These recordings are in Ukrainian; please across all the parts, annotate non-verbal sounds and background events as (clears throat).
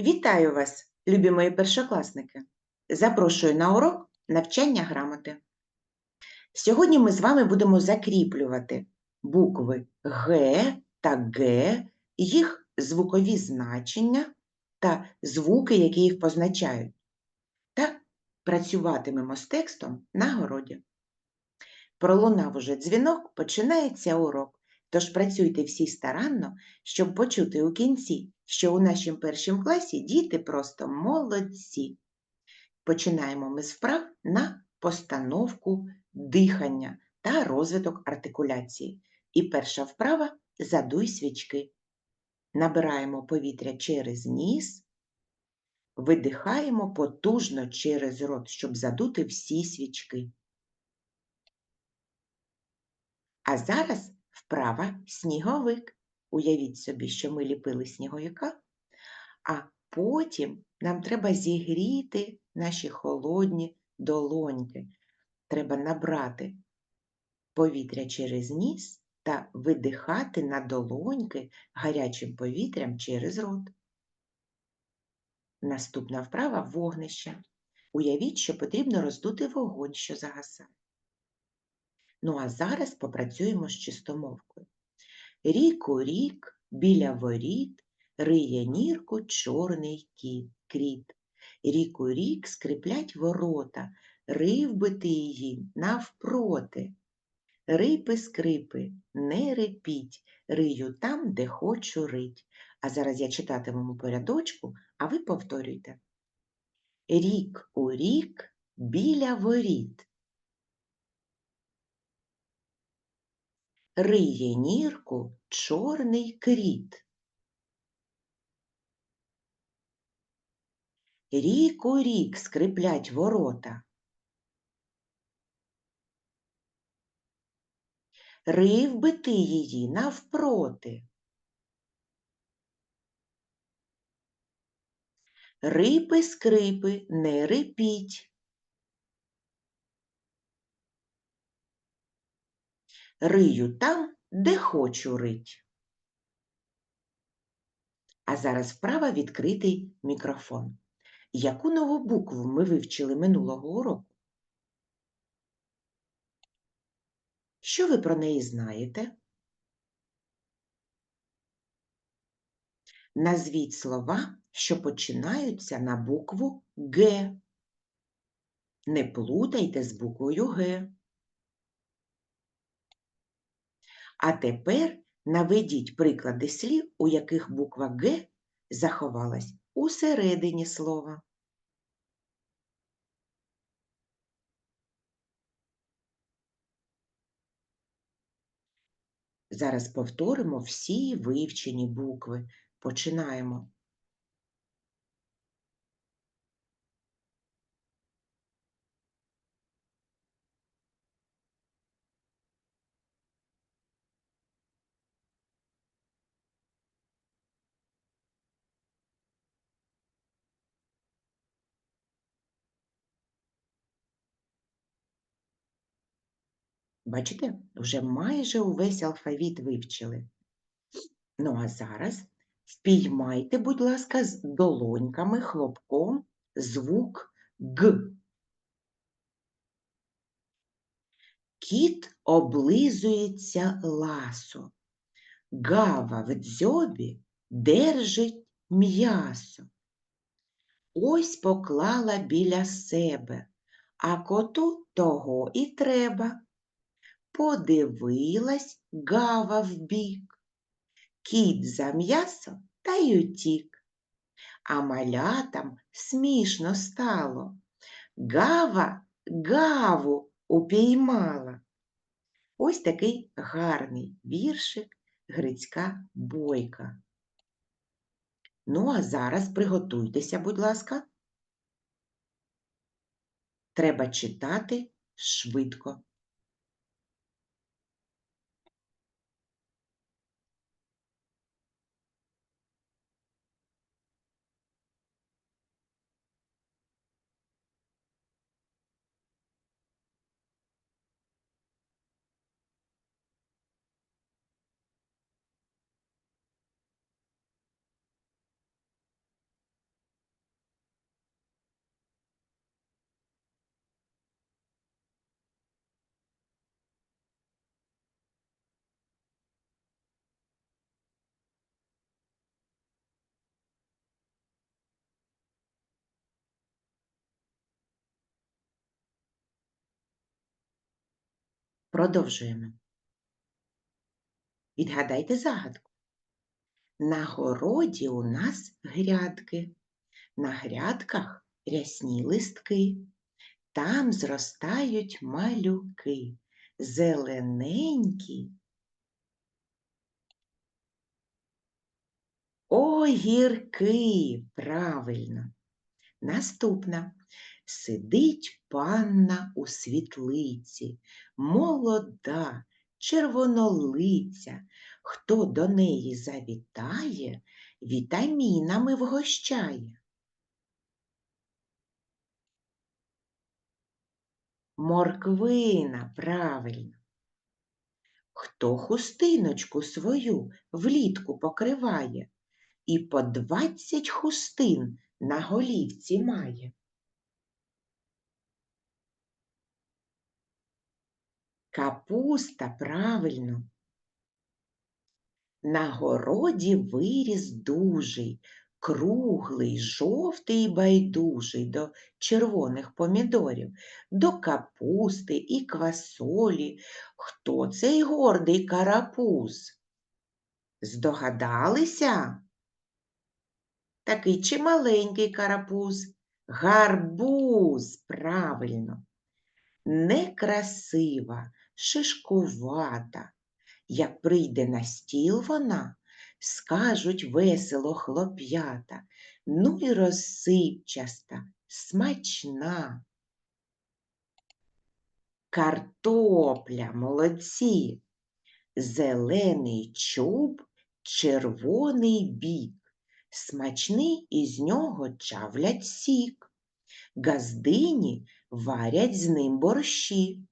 Вітаю вас, любі мої першокласники! Запрошую на урок навчання грамоти. Сьогодні ми з вами будемо закріплювати букви Г та Г, їх звукові значення та звуки, які їх позначають, та працюватимемо з текстом на городі. Пролунав уже дзвінок, починається урок. Тож працюйте всі старанно, щоб почути у кінці, що у нашому першому класі діти просто молодці. Починаємо ми з вправ на постановку дихання та розвиток артикуляції. І перша вправа задуй свічки. Набираємо повітря через ніс, видихаємо потужно через рот, щоб задути всі свічки. А зараз Вправа сніговик. Уявіть собі, що ми ліпили сніговика, а потім нам треба зігріти наші холодні долоньки. Треба набрати повітря через ніс та видихати на долоньки гарячим повітрям через рот. Наступна вправа вогнище. Уявіть, що потрібно роздути вогонь, що загасає. Ну а зараз попрацюємо з чистомовкою. Рік у рік біля воріт риє нірку чорний кріт. Рік у рік скриплять ворота, рив би ти її навпроти. Рипи скрипи, не репіть, рию там, де хочу рить. А зараз я читатиму порядочку, а ви повторюйте. Рік у рік біля воріт риє нірку чорний кріт. Рік у рік скриплять ворота. Рив би ти її навпроти. Рипи скрипи не рипіть. Рию там, де хочу рить. А зараз вправа відкритий мікрофон. Яку нову букву ми вивчили минулого уроку? Що ви про неї знаєте? Назвіть слова, що починаються на букву Г. Не плутайте з буквою Г. А тепер наведіть приклади слів, у яких буква Г заховалась у середині слова. Зараз повторимо всі вивчені букви. Починаємо. Бачите, вже майже увесь алфавіт вивчили. Ну, а зараз впіймайте, будь ласка, з долоньками, хлопком звук Г. Кіт облизується ласо, гава в дзьобі держить м'ясо. Ось поклала біля себе, а коту того і треба. Подивилась гава вбік, кіт за м'ясо та й утік. А малятам смішно стало. Гава гаву упіймала. Ось такий гарний віршик Грицька бойка. Ну, а зараз приготуйтеся, будь ласка. Треба читати швидко. Продовжуємо. Відгадайте загадку. На городі у нас грядки, на грядках рясні листки, там зростають малюки, зелененькі. Огірки, правильно. Наступна. Сидить панна у світлиці, молода, червонолиця. Хто до неї завітає, вітамінами вгощає. Морквина, правильно. Хто хустиночку свою влітку покриває і по двадцять хустин на голівці має? Капуста, правильно. На городі виріс дужий, круглий, жовтий і байдужий до червоних помідорів, до капусти і квасолі. Хто цей гордий карапуз? Здогадалися? Такий чималенький карапуз. Гарбуз, правильно. Некрасива, шишкувата. Як прийде на стіл вона, скажуть весело хлоп'ята, ну і розсипчаста, смачна. Картопля, молодці, зелений чуб, червоний бік, смачний із нього чавлять сік. Газдині варять з ним борщі,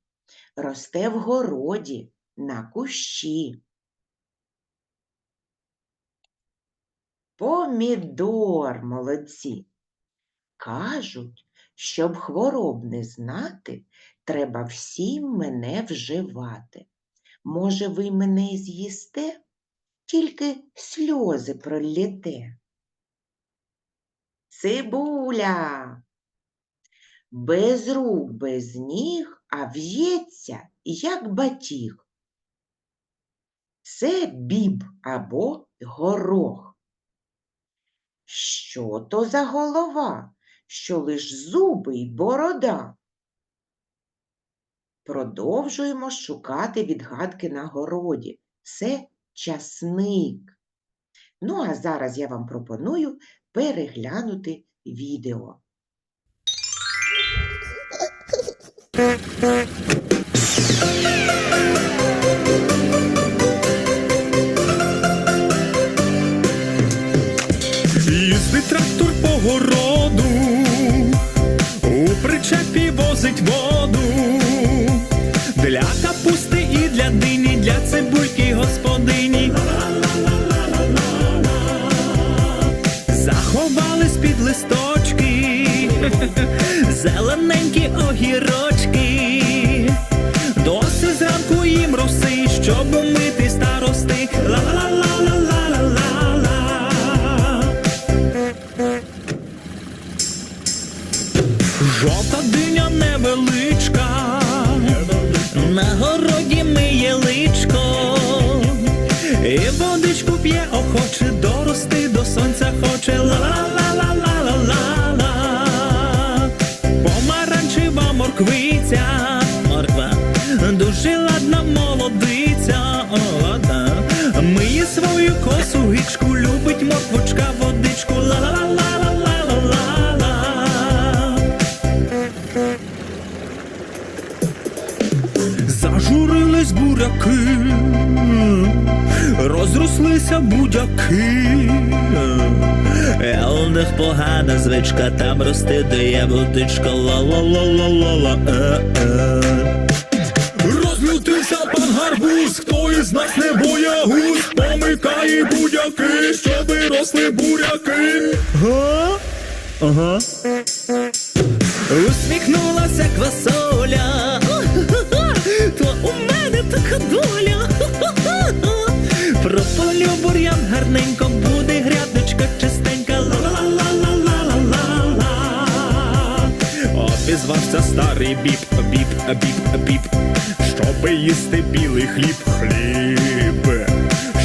росте в городі на кущі. Помідор, молодці. Кажуть, щоб хвороб не знати, треба всім мене вживати. Може, ви мене з'їсте, тільки сльози проліте. Цибуля. Без рук, без ніг, а в'ється, як батіг. Це біб або горох. Що то за голова, що лиш зуби й борода? Продовжуємо шукати відгадки на городі. Це часник. Ну, а зараз я вам пропоную переглянути відео. Їздить трактор по городу, у причепі возить воду. Для капусти і для дині, для цибульки господині. Заховались під листочки, (laughs) зелененькі огірочки. Невеличка, на городі ми личко, і водичку п'є охоче, дорости до сонця хоче. Ла-ла-ла-ла-ла-ла-ла. Помаранчева морквиця, Зажурились буряки, розрослися будяки. Е, У них погана звичка, там рости дає водичка. Ла-ла-ла-ла-ла-ла. Е-е. Розлютився пан гарбуз, хто із нас не боягуз, помикає будяки, щоби росли буряки. Га? Ага. Усміхнулася квасоля, гарненько, буде грядочка чистенька. Ла-ла-ла-ла-ла-ла-ла. Обізвався старий біп, біп, біп, біп, щоб їсти білий хліб, хліб.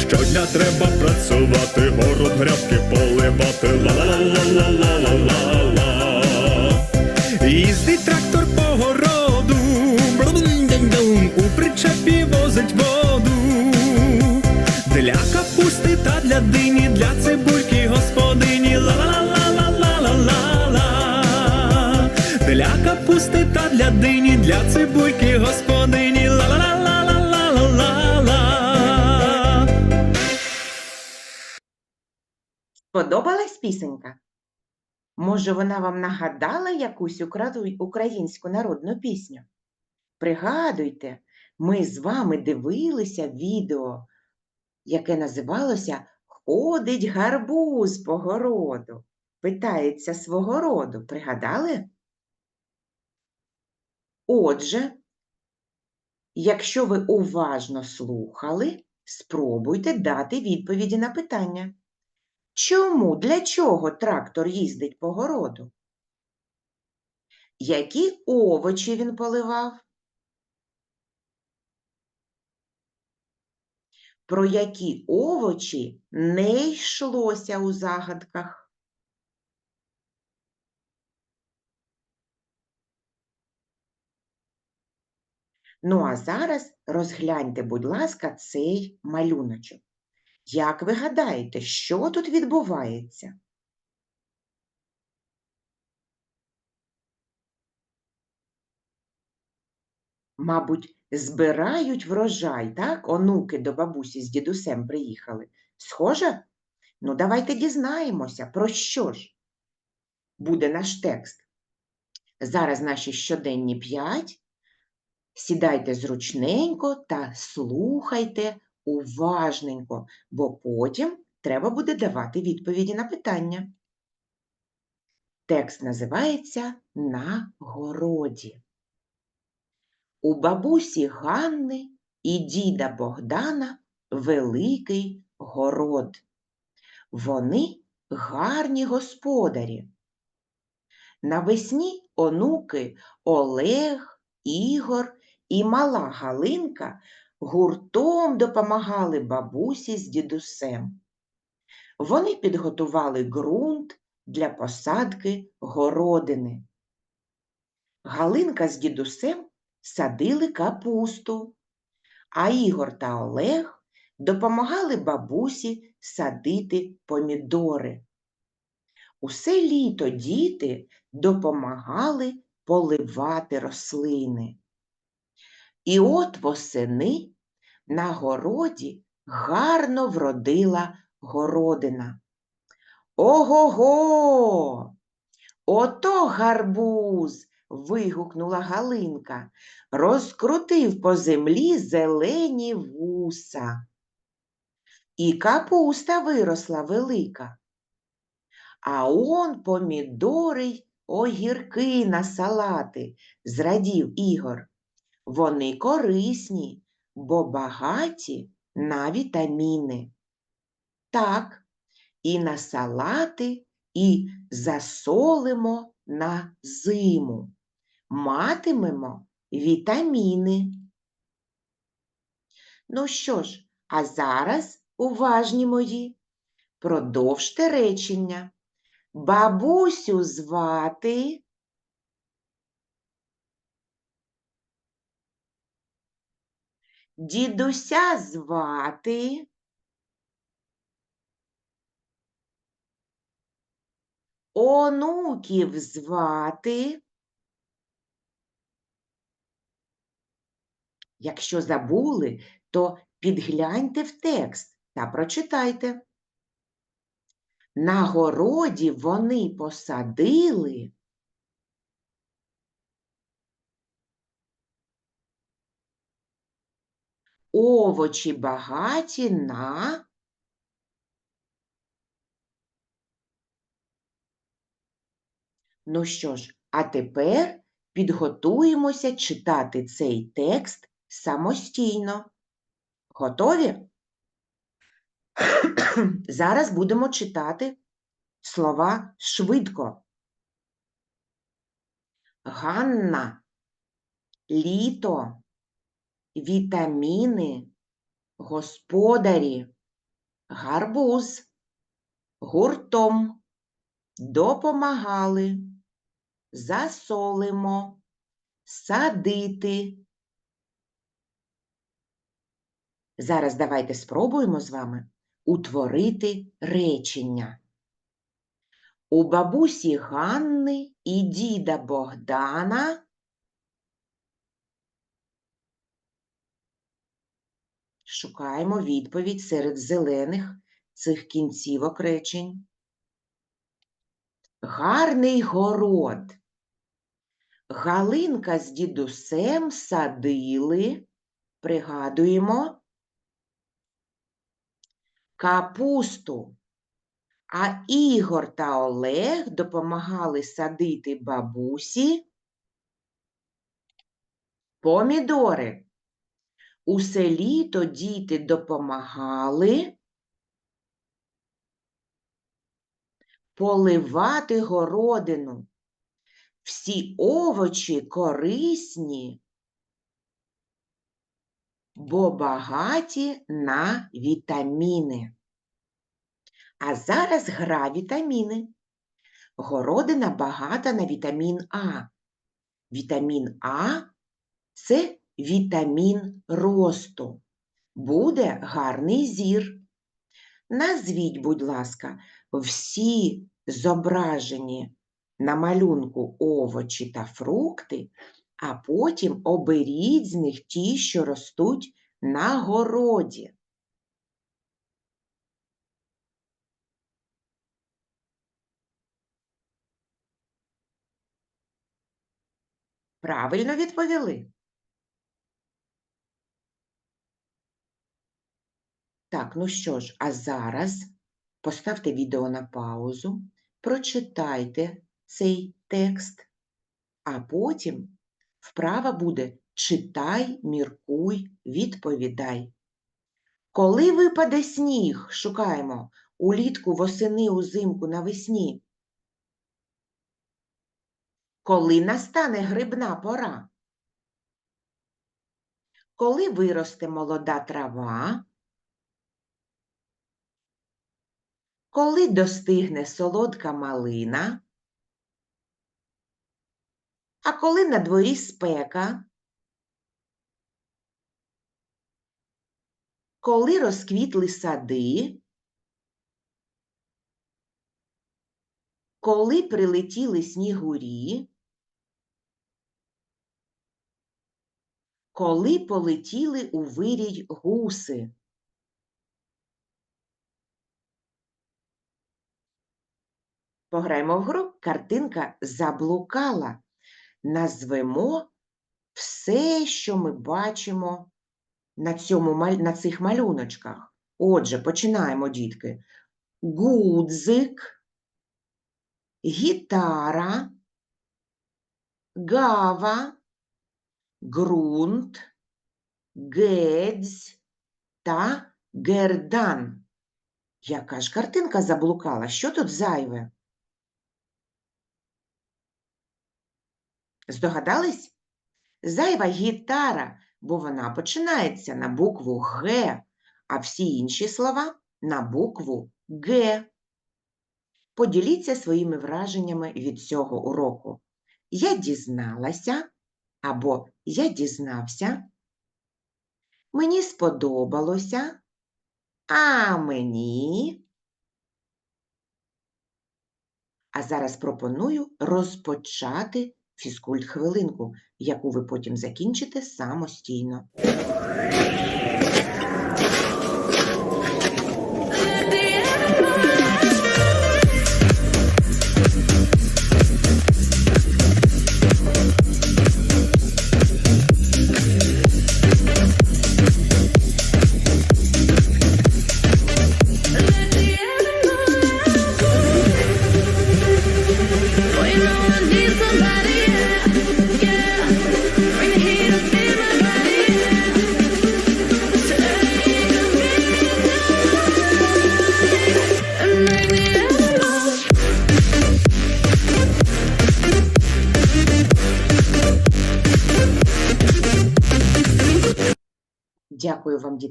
Щодня треба працювати, город грядки поливати. Ла-ла-ла-ла-ла-ла-ла. Та для дині, для цибульки господині. Ла-ла-ла-ла-ла-ла-ла. Сподобалась пісенька? Може, вона вам нагадала якусь українську народну пісню? Пригадуйте, ми з вами дивилися відео, яке називалося Ходить гарбуз по городу, питається свого роду. Пригадали? Отже, якщо ви уважно слухали, спробуйте дати відповіді на питання. Чому, для чого трактор їздить по городу? Які овочі він поливав? Про які овочі не йшлося у загадках? Ну а зараз розгляньте, будь ласка, цей малюночок. Як ви гадаєте, що тут відбувається? Мабуть, збирають врожай, так? Онуки до бабусі з дідусем приїхали. Схоже? Ну, давайте дізнаємося, про що ж буде наш текст. Зараз наші щоденні п'ять. Сідайте зручненько та слухайте уважненько, бо потім треба буде давати відповіді на питання. Текст називається На городі. У бабусі Ганни і діда Богдана великий город. Вони гарні господарі. Навесні онуки Олег, Ігор і мала Галинка гуртом допомагали бабусі з дідусем. Вони підготували ґрунт для посадки городини. Галинка з дідусем садили капусту, а Ігор та Олег допомагали бабусі садити помідори. Усе літо діти допомагали поливати рослини. І от восени на городі гарно вродила городина. Ого-го! Ото гарбуз! вигукнула Галинка, розкрутив по землі зелені вуса. І капуста виросла велика. А он помідори й огірки на салати, зрадів Ігор. Вони корисні, бо багаті на вітаміни. Так, і на салати, і засолимо на зиму. Матимемо вітаміни. Ну що ж, а зараз, уважні мої, продовжте речення. Бабусю звати. Дідуся звати. Онуків звати. Якщо забули, то підгляньте в текст та прочитайте. На городі вони посадили овочі багаті на Ну що ж, а тепер підготуємося читати цей текст самостійно. Готові? (clears throat) Зараз будемо читати слова швидко. Ганна, літо, вітаміни, господарі, гарбуз, гуртом, допомагали, засолимо, садити. Зараз давайте спробуємо з вами утворити речення. У бабусі Ганни і діда Богдана шукаємо відповідь серед зелених цих кінцівок речень. Гарний город. Галинка з дідусем садили, пригадуємо, капусту. А Ігор та Олег допомагали садити бабусі помідори. Усе літо діти допомагали поливати городину. Всі овочі корисні, бо багаті на вітаміни. А зараз гра вітаміни. Городина багата на вітамін А. Вітамін А це вітамін росту. Буде гарний зір. Назвіть, будь ласка, всі зображені на малюнку овочі та фрукти, а потім оберіть з них ті, що ростуть на городі. Правильно відповіли. Так, ну що ж, а зараз поставте відео на паузу, прочитайте цей текст, а потім вправа буде читай, міркуй, відповідай. Коли випаде сніг, шукаємо улітку, восени, узимку, навесні. Коли настане грибна пора? Коли виросте молода трава? Коли достигне солодка малина? А коли на дворі спека? Коли розквітли сади? Коли прилетіли снігурі? Коли полетіли у вирій гуси? Пограємо в гру картинка заблукала. Назвемо все, що ми бачимо на, цьому, на цих малюночках. Отже, починаємо, дітки. Гудзик, гітара, гава, ґрунт, гедзь та гердан. Яка ж картинка заблукала? Що тут зайве? Здогадались? Зайва гітара, бо вона починається на букву Г, а всі інші слова на букву Г. Поділіться своїми враженнями від цього уроку. Я дізналася або я дізнався. Мені сподобалося, а мені. А зараз пропоную розпочати фізкульт-хвилинку, яку ви потім закінчите самостійно.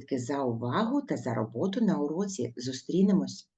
Дітки, за увагу та за роботу на уроці. Зустрінемось!